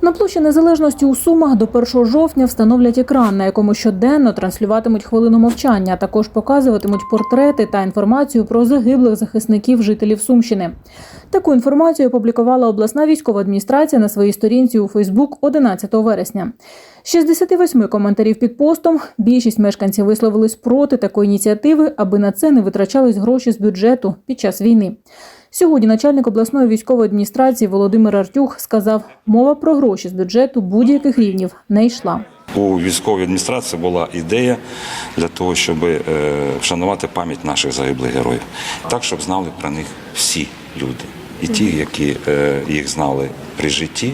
На площі незалежності у Сумах до 1 жовтня встановлять екран, на якому щоденно транслюватимуть хвилину мовчання. а Також показуватимуть портрети та інформацію про загиблих захисників жителів Сумщини. Таку інформацію опублікувала обласна військова адміністрація на своїй сторінці у Фейсбук 11 вересня. З 68 коментарів під постом більшість мешканців висловились проти такої ініціативи, аби на це не витрачались гроші з бюджету під час війни. Сьогодні начальник обласної військової адміністрації Володимир Артюх сказав, мова про гроші з бюджету будь-яких рівнів не йшла. У військовій адміністрації була ідея для того, щоб е, вшанувати пам'ять наших загиблих героїв, так щоб знали про них всі люди, і ті, які е, їх знали при житті,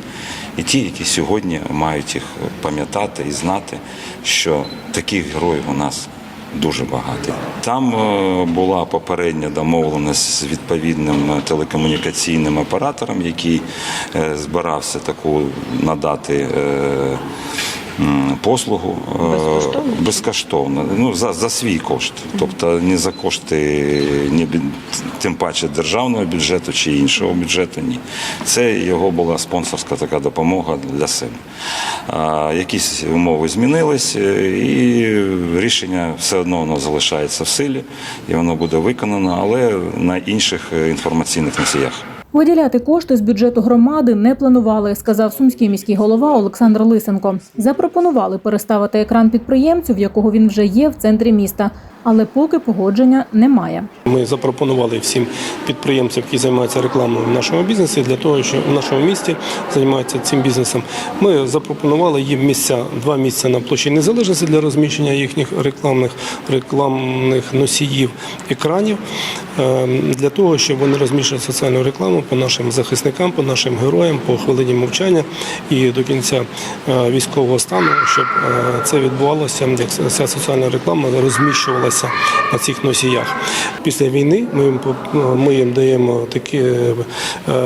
і ті, які сьогодні мають їх пам'ятати і знати, що таких героїв у нас. Дуже багатий. Там е, була попередня домовленість з відповідним телекомунікаційним оператором, який е, збирався таку надати е, послугу е, безкоштовно, ну за, за свій кошт, тобто не за кошти, ні, тим паче державного бюджету чи іншого бюджету. Ні, це його була спонсорська така допомога для себе. А, якісь умови змінились, е, і рішення все одно воно залишається в силі, і воно буде виконано, але на інших е, інформаційних носіях. Виділяти кошти з бюджету громади не планували, сказав сумський міський голова Олександр Лисенко. Запропонували переставити екран підприємцю, в якого він вже є в центрі міста, але поки погодження немає. Ми запропонували всім підприємцям, які займаються рекламою в нашому бізнесі, для того, що в нашому місті займаються цим бізнесом. Ми запропонували їм місця, два місця на площі незалежності для розміщення їхніх рекламних рекламних носіїв екранів е, для того, щоб вони розміщували соціальну рекламу по нашим захисникам, по нашим героям, по хвилині мовчання і до кінця е, військового стану, щоб е, це відбувалося, як ця соціальна реклама розміщувалася на цих носіях. Після війни ми їм ми їм даємо такі е,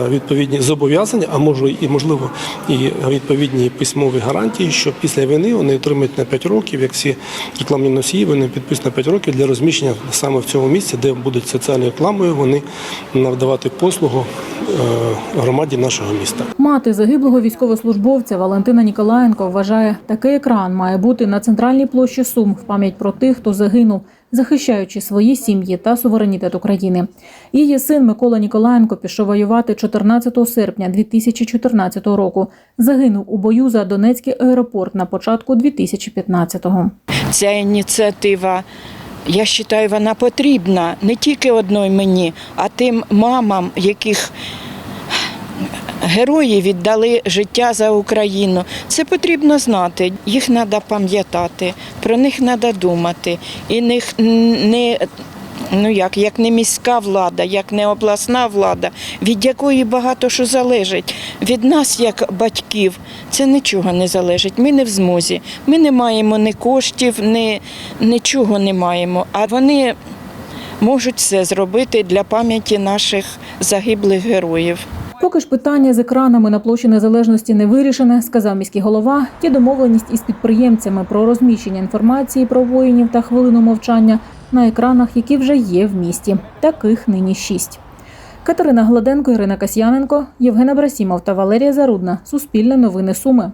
відповідні зобов'язання, а може і можливо і відповідні письмові гарантії, що після війни вони отримають на 5 років, як всі рекламні носії, вони підписані на 5 років для розміщення саме в цьому місці, де будуть соціальною рекламою, вони надавати послугу е, громаді нашого міста. Мати загиблого військовослужбовця Валентина Ніколаєнко вважає, такий екран має бути на центральній площі Сум в пам'ять про тих, хто загинув, захищаючи свої сім'ї та суверенітет України. Її син Микола Ніколаєнко пішов воювати 14 серпня 2014 року. Загинув у бою за Донецький аеропорт на початку 2015-го. ця ініціатива. Я вважаю, вона потрібна не тільки одної мені, а тим мамам, яких герої віддали життя за Україну. Це потрібно знати. Їх треба пам'ятати, про них треба думати. І них не ну як, як не міська влада, як не обласна влада, від якої багато що залежить. Від нас, як батьків, це нічого не залежить. Ми не в змозі. Ми не маємо ні коштів, ні, нічого не маємо. А вони можуть все зробити для пам'яті наших загиблих героїв. Поки ж питання з екранами на площі незалежності не вирішене, сказав міський голова. Є домовленість із підприємцями про розміщення інформації про воїнів та хвилину мовчання на екранах, які вже є в місті. Таких нині шість. Катерина Гладенко, Ірина Касьяненко, Євгена Брасімов та Валерія Зарудна. Суспільне новини Суми.